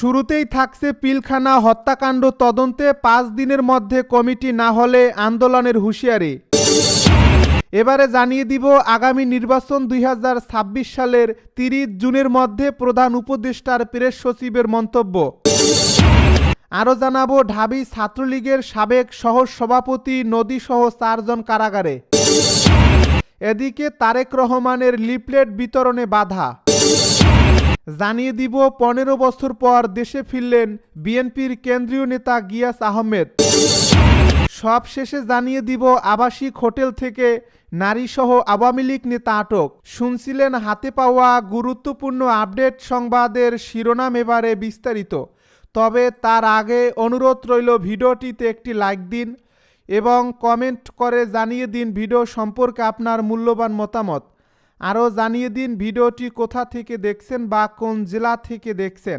শুরুতেই থাকছে পিলখানা হত্যাকাণ্ড তদন্তে পাঁচ দিনের মধ্যে কমিটি না হলে আন্দোলনের হুঁশিয়ারি। এবারে জানিয়ে দিব, আগামী নির্বাচন দুই হাজার ছাব্বিশ সালের তিরিশ জুনের মধ্যে প্রধান উপদেষ্টার প্রেস সচিবের মন্তব্য। আরও জানাব, ঢাবি ছাত্রলীগের সাবেক সহ সভাপতি নদীসহ চারজন কারাগারে। এদিকে তারেক রহমানের লিফলেট বিতরণে বাধা। জানিয়ে দিব পনেরো বছর পর দেশে ফিরলেন বিএনপির কেন্দ্রীয় নেতা গিয়াস আহমেদ। সব শেষে জানিয়ে দিব আবাসিক হোটেল থেকে নারীসহ আওয়ামী লীগ নেতা আটক। শুনছিলেন হাতে পাওয়া গুরুত্বপূর্ণ আপডেট সংবাদের শিরোনাম এবারে বিস্তারিত। তবে তার আগে অনুরোধ রইল ভিডিওটিতে একটি লাইক দিন এবং কমেন্ট করে জানিয়ে দিন ভিডিও সম্পর্কে আপনার মূল্যবান মতামত। আরও জানিয়ে দিন ভিডিওটি কোথা থেকে দেখছেন বা কোন জেলা থেকে দেখছেন।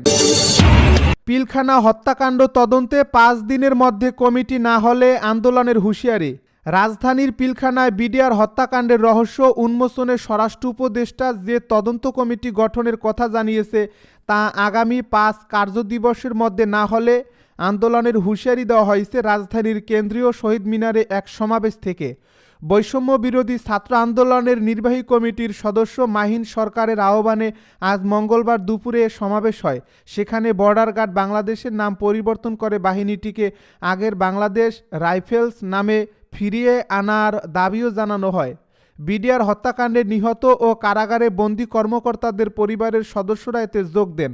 পিলখানা হত্যাকাণ্ড তদন্তে পাঁচ দিনের মধ্যে কমিটি না হলে আন্দোলনের হুঁশিয়ারি। রাজধানীর পিলখানায় বিডিআর হত্যাকাণ্ডের রহস্য উন্মোচনে স্বরাষ্ট্র উপদেষ্টা যে তদন্ত কমিটি গঠনের কথা জানিয়েছে, তা আগামী পাঁচ কার্যদিবসের মধ্যে না হলে আন্দোলনের হুঁশিয়ারি দেওয়া হয়েছে রাজধানীর কেন্দ্রীয় শহীদ মিনারে এক সমাবেশ থেকে। বৈষম্য বিরোধী ছাত্র আন্দোলনের নির্বাহী কমিটির সদস্য মাহিন সরকারের আহ্বানে আজ মঙ্গলবার দুপুরে সমাবেশ হয়। সেখানে বর্ডার গার্ড বাংলাদেশের নাম পরিবর্তন করে বাহিনীটিকে আগের বাংলাদেশ রাইফেলস নামে ফিরিয়ে আনার দাবিও জানানো হয়। বিডিআর হত্যাকাণ্ডে নিহত ও কারাগারে বন্দী কর্মকর্তাদের পরিবারের সদস্যরা এতে যোগ দেন।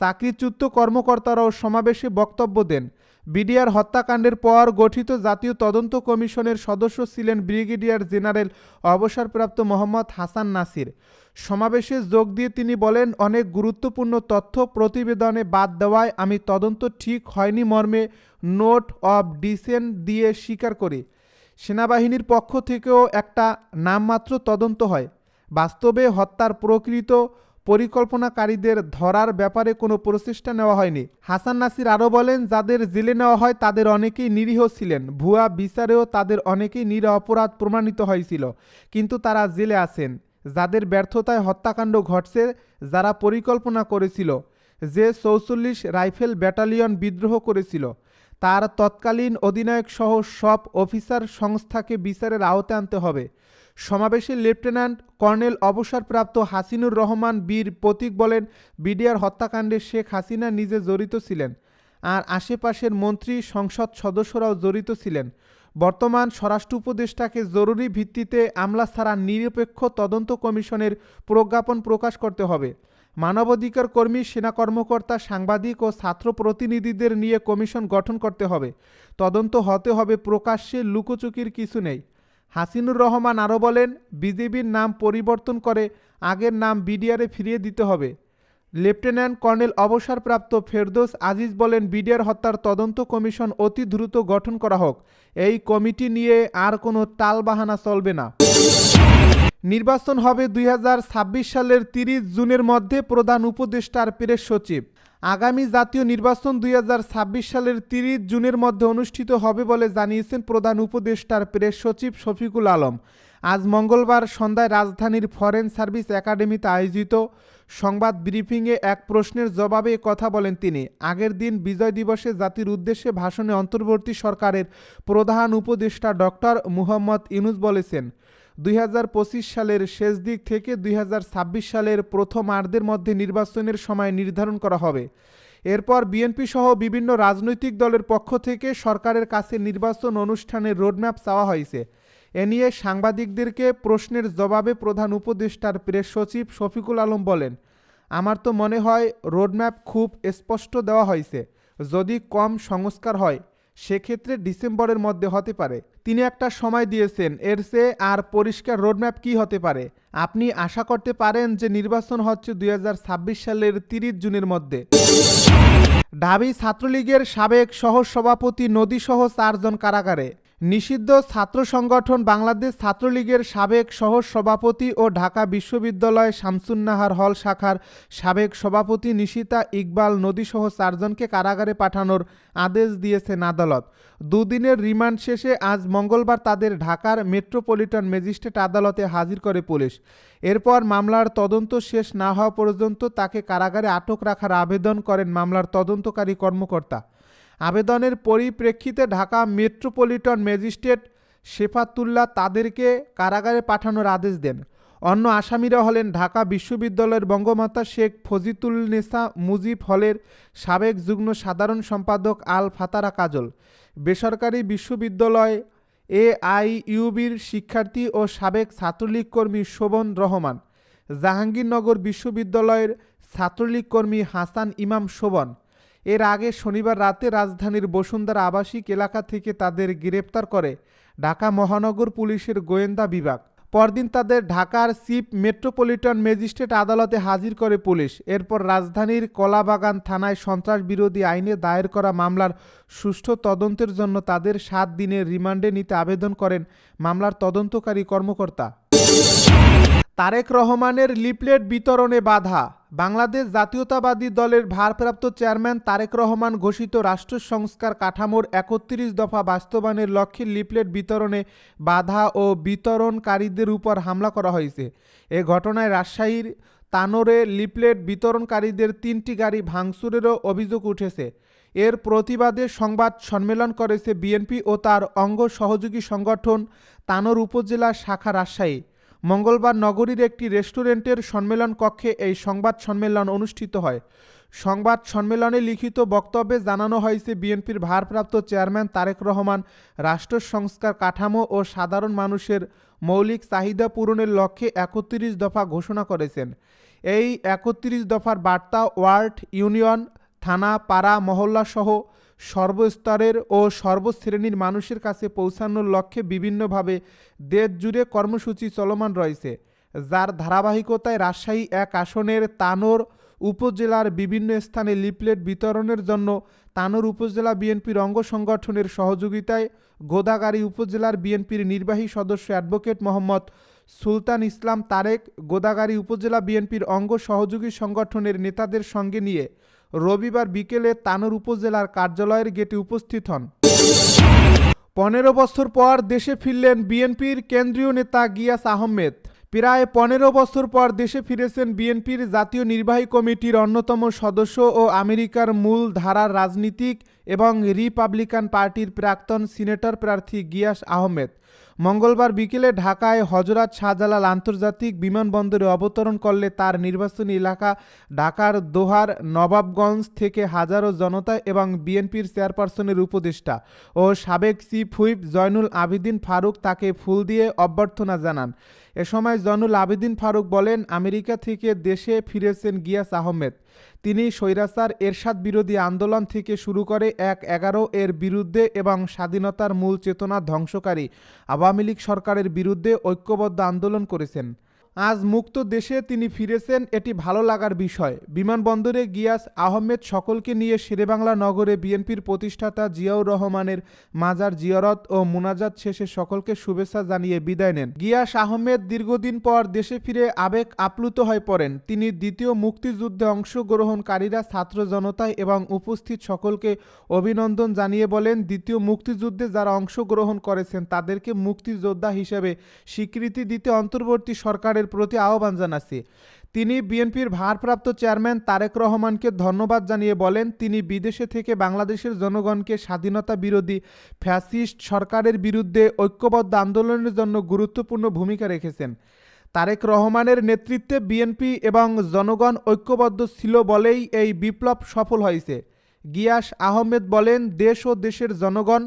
চাকরিচ্যুত কর্মকর্তারাও সমাবেশে বক্তব্য দেন। বিডিআর হত্যাকাণ্ডের পর গঠিত জাতীয় তদন্ত কমিশনের সদস্য ছিলেন ব্রিগেডিয়ার জেনারেল অবসরপ্রাপ্ত মোহাম্মদ হাসান নাসির। সমাবেশে যোগ দিয়ে তিনি বলেন, অনেক গুরুত্বপূর্ণ তথ্য প্রতিবেদনে বাদ দেওয়ায় আমি তদন্ত ঠিক হয়নি মর্মে নোট অব ডিসেন্ট দিয়ে স্বীকার করি। সেনাবাহিনীর পক্ষ থেকেও একটা নামমাত্র তদন্ত হয়। বাস্তবে হত্যার প্রকৃত পরিকল্পনাকারীদের ধরার ব্যাপারে কোনো প্রচেষ্টা নেওয়া হয়নি। হাসান নাসির আরও বলেন, যাদের জেলে নেওয়া হয় তাদের অনেকেই নিরীহ ছিলেন। ভুয়া বিচারেও তাদের অনেকেই নিরপরাধ প্রমাণিত হয়েছিল, কিন্তু তারা জেলে আছেন। যাদের ব্যর্থতায় হত্যাকাণ্ড ঘটছে, যারা পরিকল্পনা করেছিল, যে চৌচল্লিশ রাইফেল ব্যাটালিয়ন বিদ্রোহ করেছিল তার তৎকালীন অধিনায়ক সহ সব অফিসার সংস্থাকে বিচারের আওতায় আনতে হবে। সমাবেশে লেফটেন্যান্ট কর্নেল অবসরপ্রাপ্ত হাসিনুর রহমান বীর প্রতীক বলেন, বিডিআর হত্যাকাণ্ডে শেখ হাসিনা নিজে জড়িত ছিলেন আর আশেপাশের মন্ত্রী, সংসদ সদস্যরাও জড়িত ছিলেন। বর্তমান স্বরাষ্ট্র উপদেষ্টাকে জরুরি ভিত্তিতে আমলা ছাড়া নিরপেক্ষ তদন্ত কমিশনের প্রজ্ঞাপন প্রকাশ করতে হবে। মানবাধিকার কর্মী, সেনা কর্মকর্তা, সাংবাদিক ও ছাত্র প্রতিনিধিদের নিয়ে কমিশন গঠন করতে হবে। তদন্ত হতে হবে প্রকাশ্যে, লুকোচুকির কিছু নেই। হাসিনুর রহমান আরও বলেন বিজেপির নাম পরিবর্তন করে আগের নাম বিডিআরে ফিরিয়ে দিতে হবে। লেফটেন্যান্ট কর্নেল অবসরপ্রাপ্ত ফেরদোস আজিজ বলেন, বিডিআর হত্যার তদন্ত কমিশন অতি দ্রুত গঠন করা হোক। এই কমিটি নিয়ে আর কোনো টালবাহানা চলবে না। নির্বাচন হবে দুই হাজার ছাব্বিশ সালের তিরিশ জুনের মধ্যে প্রধান উপদেষ্টার প্রেস সচিব। আগামী জাতীয় নির্বাচন দুই হাজার ছাব্বিশ সালের তিরিশ জুনের মধ্যে অনুষ্ঠিত হবে বলে জানিয়েছেন প্রধান উপদেষ্টার প্রেস সচিব শফিকুল আলম। আজ মঙ্গলবার সন্ধ্যায় রাজধানীর ফরেন সার্ভিস একাডেমিতে আয়োজিত সংবাদ ব্রিফিংয়ে এক প্রশ্নের জবাবে কথা বলেন তিনি। আগের দিন বিজয় দিবসে জাতির উদ্দেশ্যে ভাষণে অন্তর্বর্তী সরকারের প্রধান উপদেষ্টা ডক্টর মুহম্মদ ইউনুস বলেছেন দুই হাজার পঁচিশ সালের শেষ দিক থেকে দুই হাজার ছাব্বিশ সালের প্রথম আর্ধের মধ্যে নির্বাচনের সময় নির্ধারণ করা হবে। এরপর বিএনপি সহ বিভিন্ন রাজনৈতিক দলের পক্ষ থেকে সরকারের কাছে নির্বাচন অনুষ্ঠানের রোডম্যাপ চাওয়া হয়েছে। এ নিয়ে সাংবাদিকদেরকে প্রশ্নের জবাবে প্রধান উপদেষ্টার প্রেস সচিব শফিকুল আলম বলেন, আমার তো মনে হয় রোডম্যাপ খুব স্পষ্ট দেওয়া হয়েছে। যদি কম সংস্কার হয় সেক্ষেত্রে ডিসেম্বরের মধ্যে হতে পারে। তিনি একটা সময় দিয়েছেন। এর চেয়ে আর পরিষ্কার রোডম্যাপ কি হতে পারে? আপনি আশা করতে পারেন যে নির্বাচন হচ্ছে দুই হাজার ছাব্বিশ সালের তিরিশ জুনের মধ্যে। ঢাবি ছাত্রলীগের সাবেক সহ সভাপতি নদীসহ চারজন কারাগারে। নিষিদ্ধ ছাত্র সংগঠন বাংলাদেশ ছাত্রলীগের সাবেক সহ সভাপতি ও ঢাকা বিশ্ববিদ্যালয় শামসুন্নাহার হল শাখার সাবেক সভাপতি নিশিতা ইকবাল নদীসহ চারজনকে কারাগারে পাঠানোর আদেশ দিয়েছেন আদালত। দুদিনের রিমান্ড শেষে আজ মঙ্গলবার তাদের ঢাকার মেট্রোপলিটন ম্যাজিস্ট্রেট আদালতে হাজির করে পুলিশ। এরপর মামলার তদন্ত শেষ না হওয়া পর্যন্ত তাকে কারাগারে আটক রাখার আবেদন করেন মামলার তদন্তকারী কর্মকর্তা। আবেদনের পরিপ্রেক্ষিতে ঢাকা মেট্রোপলিটন ম্যাজিস্ট্রেট শেফাতুল্লাহ তাদেরকে কারাগারে পাঠানোর আদেশ দেন। অন্য আসামিরা হলেন ঢাকা বিশ্ববিদ্যালয়ের বঙ্গমাতা শেখ ফজিতুলনেসা মুজিব হলের সাবেক যুগ্ম সাধারণ সম্পাদক আল ফাতারা কাজল, বেসরকারি বিশ্ববিদ্যালয় এ আই ইউবির শিক্ষার্থী ও সাবেক ছাত্রলীগ কর্মী শোভন রহমান, জাহাঙ্গীরনগর বিশ্ববিদ্যালয়ের ছাত্রলীগ কর্মী হাসান ইমাম শোভন এর আগে শনিবার রাতে রাজধানীর বসুন্ধরা আবাসিক এলাকা থেকে তাদের গ্রেপ্তার করে ঢাকা মহানগর পুলিশের গোয়েন্দা বিভাগ। পরদিন তাদের ঢাকার চিফ মেট্রোপলিটন ম্যাজিস্ট্রেট আদালতে হাজির করে পুলিশ। এরপর রাজধানীর কলাবাগান থানায় সন্ত্রাস বিরোধী আইনে দায়ের করা মামলার সুষ্ঠু তদন্তের জন্য তাদের সাত দিনের রিমান্ডে নিতে আবেদন করেন মামলার তদন্তকারী কর্মকর্তা। তারেক রহমানের লিপলেট বিতরণে বাধা। বাংলাদেশ জাতীয়তাবাদী দলের ভারপ্রাপ্ত চেয়ারম্যান তারেক রহমান ঘোষিত রাষ্ট্র সংস্কার কাঠামোর একত্রিশ দফা বাস্তবায়নের লক্ষ্যে লিপলেট বিতরণে বাধা ও বিতরণকারীদের উপর হামলা করা হয়েছে। এ ঘটনায় রাজশাহীর তানোরে লিপলেট বিতরণকারীদের তিনটি গাড়ি ভাঙচুরেরও অভিযোগ উঠেছে। এর প্রতিবাদে সংবাদ সম্মেলন করেছে বিএনপি ও তার অঙ্গ সহযোগী সংগঠন তানোর উপজেলা শাখা রাজশাহী। মঙ্গলবার নগরীর একটি রেস্টুরেন্টের সম্মেলন কক্ষে এই সংবাদ সম্মেলন অনুষ্ঠিত হয়। সংবাদ সম্মেলনে লিখিত বক্তব্যে জানানো হয়েছে বিএনপির ভারপ্রাপ্ত চেয়ারম্যান তারেক রহমান, রাষ্ট্র সংস্কার কাঠামো ও সাধারণ মানুষের মৌলিক চাহিদা পূরণের লক্ষ্যে একত্রিশ দফা ঘোষণা করেছেন। এই একত্রিশ দফার বার্তা ওয়ার্ড ইউনিয়ন, থানা, পাড়া মহল্লা সহ সর্বস্তরের ও সর্বশ্রেণীর মানুষের কাছে পৌঁছানোর লক্ষ্যে বিভিন্নভাবে দেশ জুড়ে কর্মসূচি চলমান রয়েছে, যার ধারাবাহিকতায় রাজশাহী এক আসনের তানোর উপজেলার বিভিন্ন স্থানে লিফলেট বিতরণের জন্য তানোর উপজেলা বিএনপির অঙ্গ সংগঠনের সহযোগিতায় গোদাগাড়ি উপজেলার বিএনপির নির্বাহী সদস্য অ্যাডভোকেট মোহাম্মদ সুলতান ইসলাম তারেক গোদাগাড়ি উপজেলা বিএনপির অঙ্গ সহযোগী সংগঠনের নেতাদের সঙ্গে নিয়ে রবিবার বিকেলে তানোর উপজেলার কার্যালয়ের গেটে উপস্থিত হন। পনেরো বছর পর দেশে ফিরলেন বিএনপির কেন্দ্রীয় নেতা গিয়াস আহমেদ। প্রায় পনেরো বছর পর দেশে ফিরেছেন বিএনপির জাতীয় নির্বাহী কমিটির অন্যতম সদস্য ও আমেরিকার মূল ধারার রাজনীতিক এবং রিপাবলিকান পার্টির প্রাক্তন সিনেটর প্রার্থী গিয়াস আহমেদ। মঙ্গলবার বিকেলে ঢাকায় হজরত শাহজালাল আন্তর্জাতিক বিমানবন্দরে অবতরণ করলে তার নির্বাচনী এলাকা ঢাকার দোহার নবাবগঞ্জ থেকে হাজারো জনতা এবং বিএনপির চেয়ারপারসনের উপদেষ্টা ও সাবেক চিফ হুইপ জয়নুল আবিদিন ফারুক তাকে ফুল দিয়ে অভ্যর্থনা জানান। এ সময় জয়নুল আবেদিন ফারুক বলেন, আমেরিকা থেকে দেশে ফিরেছেন গিয়াস আহমেদ। তিনি স্বৈরাচার, এরশাদ বিরোধী আন্দোলন থেকে শুরু করে এক এগারো এর বিরুদ্ধে এবং স্বাধীনতার মূল চেতনা ধ্বংসকারী আওয়ামী লীগ সরকারের বিরুদ্ধে ঐক্যবদ্ধ আন্দোলন করেছেন। আজ মুক্ত দেশে তিনি ফিরেছেন, এটি ভালো লাগার বিষয়। বিমানবন্দরে গিয়াস আহমেদ সকলকে নিয়ে শেরেবাংলা নগরে বিএনপির প্রতিষ্ঠাতা জিয়াউর রহমানের মাজার জিয়ারত ও মুনাজাত শেষে সকলকে শুভেচ্ছা জানিয়ে বিদায় নেন। গিয়াস আহমেদ দীর্ঘদিন পর দেশে ফিরে আবেগ আপ্লুত হয়ে পড়েন। তিনি দ্বিতীয় মুক্তিযুদ্ধে অংশগ্রহণকারীরা ছাত্র জনতা এবং উপস্থিত সকলকে অভিনন্দন জানিয়ে বলেন, দ্বিতীয় মুক্তিযুদ্ধে যারা অংশগ্রহণ করেছেন তাদেরকে মুক্তিযোদ্ধা হিসেবে স্বীকৃতি দিতে অন্তর্বর্তী সরকারের প্রতি আহ্বান জানাচ্ছি। তিনি বিএনপির ভারপ্রাপ্ত চেয়ারম্যান তারেক রহমানকে ধন্যবাদ জানিয়ে বলেন, তিনি বিদেশে থেকে বাংলাদেশের জনগণকে স্বাধীনতা বিরোধী ফ্যাসিস্ট সরকারের বিরুদ্ধে ঐক্যবদ্ধ আন্দোলনের জন্য গুরুত্বপূর্ণ ভূমিকা রেখেছেন। তারেক রহমানের নেতৃত্বে বিএনপি এবং জনগণ ঐক্যবদ্ধ ছিল বলেই এই বিপ্লব সফল হয়েছে। গিয়াস আহমেদ বলেন, দেশ ও দেশের জনগণ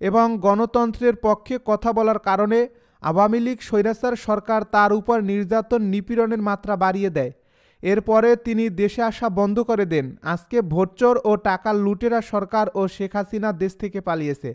এবং গণতন্ত্রের পক্ষে কথা বলার কারণে আওয়ামী লীগ স্বৈরাচার সরকার তার উপর নির্যাতন নিপীড়নের মাত্রা বাড়িয়ে দেয়। এরপরে তিনি দেশে আসা বন্ধ করে দেন। আজকে ভোটচোর ও টাকা লুটেরা সরকার ও শেখ হাসিনা দেশ থেকে পালিয়েছে।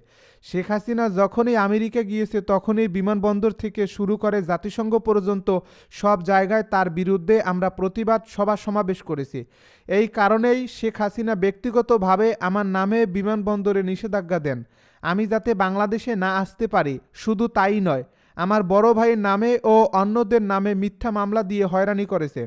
শেখ হাসিনা যখনই আমেরিকা গিয়েছে, তখনই বিমানবন্দর থেকে শুরু করে জাতিসংঘ পর্যন্ত সব জায়গায় তার বিরুদ্ধে আমরা প্রতিবাদ সভা সমাবেশ করেছি। এই কারণেই শেখ হাসিনা ব্যক্তিগতভাবে আমার নামে বিমানবন্দরে নিষেধাজ্ঞা দেন। আমি যাতে বাংলাদেশে না আসতে পারি, শুধু তাই নয় আমার বড় ভাইয়ের নামে ও অন্যদের নামে মিথ্যা মামলা দিয়ে হয়রানি করেছে।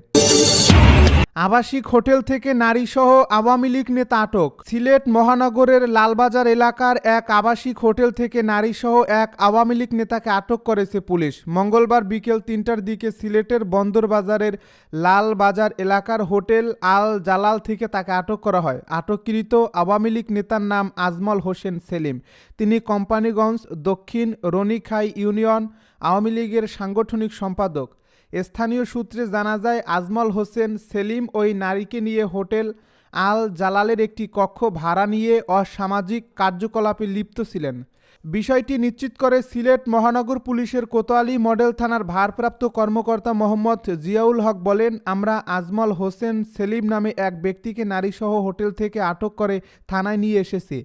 আবাসিক হোটেল থেকে নারীসহ আওয়ামী লীগ নেতা আটক। সিলেট মহানগরের লালবাজার এলাকার এক আবাসিক হোটেল থেকে নারীসহ এক আওয়ামী লীগ নেতাকে আটক করেছে পুলিশ। মঙ্গলবার বিকেল তিনটার দিকে সিলেটের বন্দরবাজারের লালবাজার এলাকার হোটেল আল জালাল থেকে তাকে আটক করা হয়। আটককৃত আওয়ামী লীগ নেতার নাম আজমল হোসেন সেলিম। তিনি কোম্পানিগঞ্জ দক্ষিণ রনিখাই ইউনিয়ন আওয়ামী লীগের সাংগঠনিক সম্পাদক। স্থানীয় সূত্রে জানা যায়, আজমল হোসেন সেলিম ওই নারীকে নিয়ে হোটেল আল জালালের একটি কক্ষ ভাড়া নিয়ে অসামাজিক কার্যকলাপে লিপ্ত ছিলেন। বিষয়টি নিশ্চিত করে সিলেট মহানগর পুলিশের কোতোয়ালি মডেল থানার ভারপ্রাপ্ত কর্মকর্তা মোহাম্মদ জিয়াউল হক বলেন, আমরা আজমল হোসেন সেলিম নামে এক ব্যক্তিকে নারীসহ হোটেল থেকে আটক করে থানায় নিয়ে এসেছি।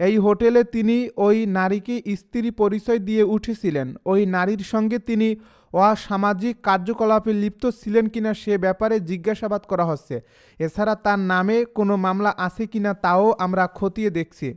এই হোটেলে তিনি ওই নারীকে স্ত্রী পরিচয় দিয়ে উঠেছিলেন। ওই নারীর সঙ্গে তিনি অসামাজিক কার্যকলাপে লিপ্ত ছিলেন কিনা সে ব্যাপারে জিজ্ঞাসাবাদ করা হচ্ছে। এছাড়া তার নামে কোনো মামলা আছে কিনা তাও আমরা খতিয়ে দেখছি।